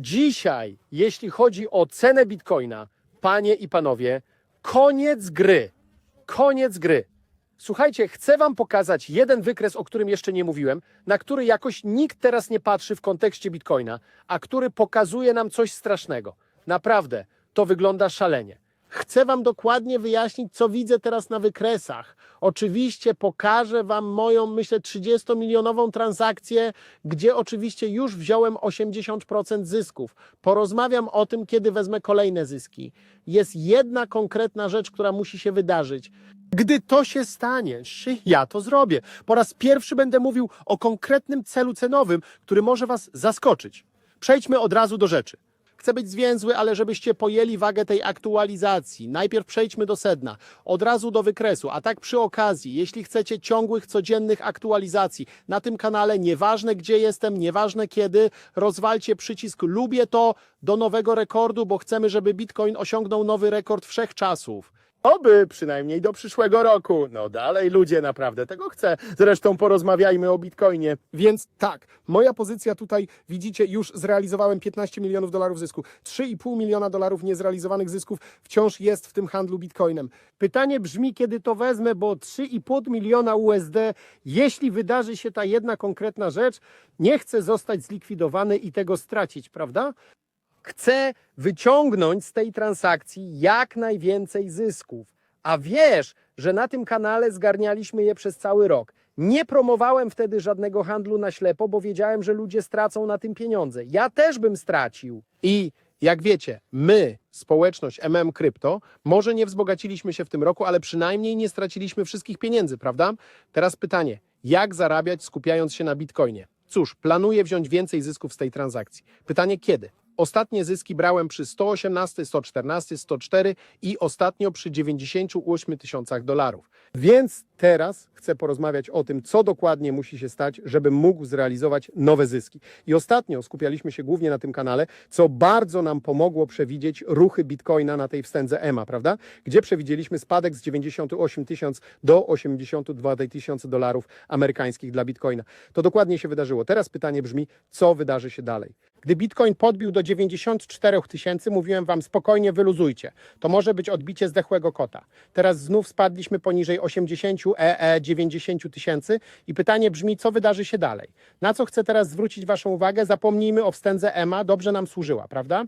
Dzisiaj, jeśli chodzi o cenę bitcoina, panie i panowie, koniec gry. Koniec gry. Słuchajcie, chcę wam pokazać jeden wykres, o którym jeszcze nie mówiłem, na który jakoś nikt teraz nie patrzy w kontekście bitcoina, a który pokazuje nam coś strasznego. Naprawdę, to wygląda szalenie. Chcę wam dokładnie wyjaśnić, co widzę teraz na wykresach. Oczywiście pokażę wam moją, myślę, 30-milionową transakcję, gdzie oczywiście już wziąłem 80% zysków. Porozmawiam o tym, kiedy wezmę kolejne zyski. Jest jedna konkretna rzecz, która musi się wydarzyć. Gdy to się stanie, ja to zrobię. Po raz pierwszy będę mówił o konkretnym celu cenowym, który może Was zaskoczyć. Przejdźmy od razu do rzeczy. Chcę być zwięzły, ale żebyście pojęli wagę tej aktualizacji. Najpierw przejdźmy do sedna, od razu do wykresu, a tak przy okazji, jeśli chcecie ciągłych, codziennych aktualizacji na tym kanale, nieważne gdzie jestem, nieważne kiedy, rozwalcie przycisk lubię to do nowego rekordu, bo chcemy, żeby Bitcoin osiągnął nowy rekord wszechczasów. Oby przynajmniej do przyszłego roku. No dalej ludzie, naprawdę tego chcę. Zresztą porozmawiajmy o Bitcoinie. Więc tak, moja pozycja tutaj, widzicie, już zrealizowałem 15 milionów dolarów zysku. 3,5 miliona dolarów niezrealizowanych zysków wciąż jest w tym handlu Bitcoinem. Pytanie brzmi, kiedy to wezmę, bo 3,5 miliona USD, jeśli wydarzy się ta jedna konkretna rzecz, nie chcę zostać zlikwidowany i tego stracić, prawda? Chcę wyciągnąć z tej transakcji jak najwięcej zysków. A wiesz, że na tym kanale zgarnialiśmy je przez cały rok. Nie promowałem wtedy żadnego handlu na ślepo, bo wiedziałem, że ludzie stracą na tym pieniądze. Ja też bym stracił. I jak wiecie, my, społeczność MM Krypto, może nie wzbogaciliśmy się w tym roku, ale przynajmniej nie straciliśmy wszystkich pieniędzy, prawda? Teraz pytanie, jak zarabiać skupiając się na Bitcoinie? Cóż, planuję wziąć więcej zysków z tej transakcji. Pytanie kiedy? Ostatnie zyski brałem przy 118, 114, 104 i ostatnio przy 98 tysiącach dolarów. Więc teraz chcę porozmawiać o tym, co dokładnie musi się stać, żebym mógł zrealizować nowe zyski. I ostatnio skupialiśmy się głównie na tym kanale, co bardzo nam pomogło przewidzieć ruchy Bitcoina na tej wstędze EMA, prawda? Gdzie przewidzieliśmy spadek z 98 tysiąc do 82 tysięcy dolarów amerykańskich dla Bitcoina. To dokładnie się wydarzyło. Teraz pytanie brzmi, co wydarzy się dalej? Gdy Bitcoin podbił do 94 tysięcy, mówiłem Wam spokojnie wyluzujcie. To może być odbicie zdechłego kota. Teraz znów spadliśmy poniżej 80 EE 90 tysięcy i pytanie brzmi, co wydarzy się dalej? Na co chcę teraz zwrócić Waszą uwagę? Zapomnijmy o wstędze EMA, dobrze nam służyła, prawda?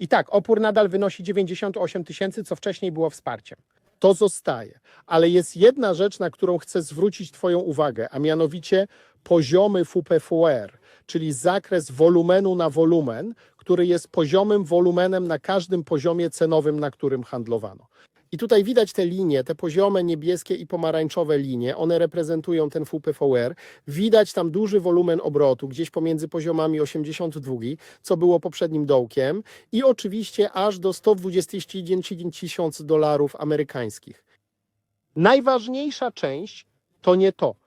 I tak, opór nadal wynosi 98 tysięcy, co wcześniej było wsparciem to zostaje. Ale jest jedna rzecz, na którą chcę zwrócić Twoją uwagę, a mianowicie poziomy FUPFUR, czyli zakres wolumenu na wolumen, który jest poziomym wolumenem na każdym poziomie cenowym, na którym handlowano. I tutaj widać te linie, te poziome niebieskie i pomarańczowe linie, one reprezentują ten FUPFUR. Widać tam duży wolumen obrotu, gdzieś pomiędzy poziomami 82, co było poprzednim dołkiem, i oczywiście aż do 121 tysięcy dolarów amerykańskich. Najważniejsza część to nie to.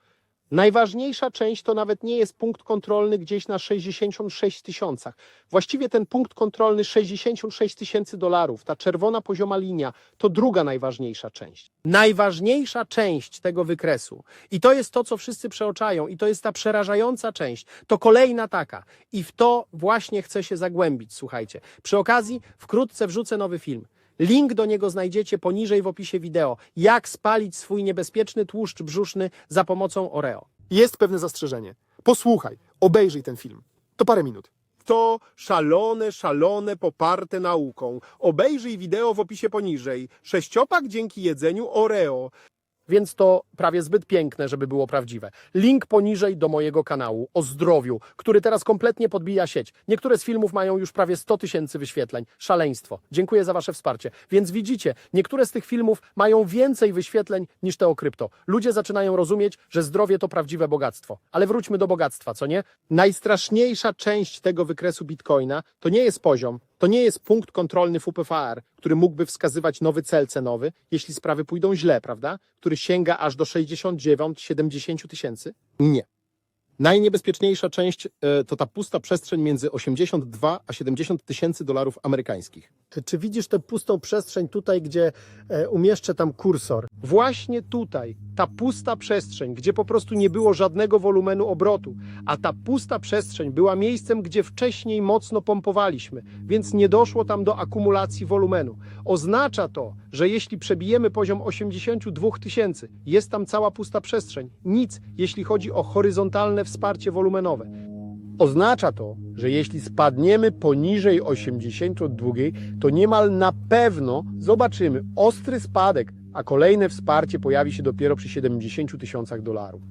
Najważniejsza część to nawet nie jest punkt kontrolny gdzieś na 66 tysiącach. Właściwie ten punkt kontrolny 66 tysięcy dolarów, ta czerwona pozioma linia, to druga najważniejsza część. Najważniejsza część tego wykresu, i to jest to, co wszyscy przeoczają, i to jest ta przerażająca część, to kolejna taka. I w to właśnie chcę się zagłębić, słuchajcie. Przy okazji wkrótce wrzucę nowy film. Link do niego znajdziecie poniżej w opisie wideo. Jak spalić swój niebezpieczny tłuszcz brzuszny za pomocą Oreo. Jest pewne zastrzeżenie. Posłuchaj, obejrzyj ten film. To parę minut. To szalone, szalone, poparte nauką. Obejrzyj wideo w opisie poniżej. Sześciopak dzięki jedzeniu Oreo. Więc to prawie zbyt piękne, żeby było prawdziwe. Link poniżej do mojego kanału o zdrowiu, który teraz kompletnie podbija sieć. Niektóre z filmów mają już prawie 100 tysięcy wyświetleń. Szaleństwo. Dziękuję za Wasze wsparcie. Więc widzicie, niektóre z tych filmów mają więcej wyświetleń niż te o krypto. Ludzie zaczynają rozumieć, że zdrowie to prawdziwe bogactwo. Ale wróćmy do bogactwa, co nie? Najstraszniejsza część tego wykresu Bitcoina to nie jest poziom, to nie jest punkt kontrolny FUPFR, który mógłby wskazywać nowy cel cenowy, jeśli sprawy pójdą źle, prawda? Który sięga aż do 69-70 tysięcy? Nie. Najniebezpieczniejsza część e, to ta pusta przestrzeń między 82 a 70 tysięcy dolarów amerykańskich. Czy widzisz tę pustą przestrzeń tutaj, gdzie e, umieszczę tam kursor? Właśnie tutaj, ta pusta przestrzeń, gdzie po prostu nie było żadnego wolumenu obrotu, a ta pusta przestrzeń była miejscem, gdzie wcześniej mocno pompowaliśmy, więc nie doszło tam do akumulacji wolumenu. Oznacza to, że jeśli przebijemy poziom 82 tysięcy, jest tam cała pusta przestrzeń. Nic, jeśli chodzi o horyzontalne wsparcie wolumenowe. Oznacza to, że jeśli spadniemy poniżej 82, to niemal na pewno zobaczymy ostry spadek, a kolejne wsparcie pojawi się dopiero przy 70 tysiącach dolarów.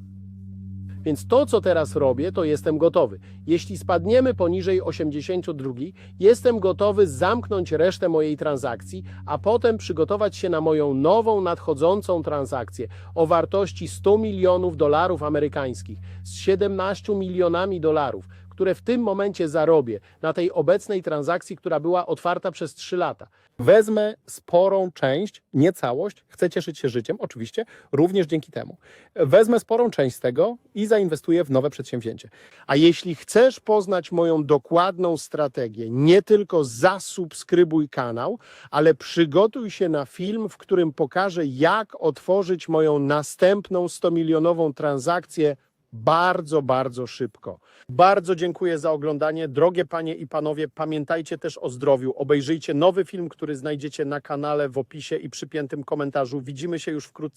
Więc to, co teraz robię, to jestem gotowy. Jeśli spadniemy poniżej 82, jestem gotowy zamknąć resztę mojej transakcji, a potem przygotować się na moją nową nadchodzącą transakcję o wartości 100 milionów dolarów amerykańskich z 17 milionami dolarów, które w tym momencie zarobię na tej obecnej transakcji, która była otwarta przez 3 lata. Wezmę sporą część, nie całość, chcę cieszyć się życiem, oczywiście, również dzięki temu. Wezmę sporą część z tego i zainwestuję w nowe przedsięwzięcie. A jeśli chcesz poznać moją dokładną strategię, nie tylko zasubskrybuj kanał, ale przygotuj się na film, w którym pokażę, jak otworzyć moją następną 100-milionową transakcję bardzo, bardzo szybko. Bardzo dziękuję za oglądanie. Drogie panie i panowie, pamiętajcie też o zdrowiu. Obejrzyjcie nowy film, który znajdziecie na kanale w opisie i przypiętym komentarzu. Widzimy się już wkrótce.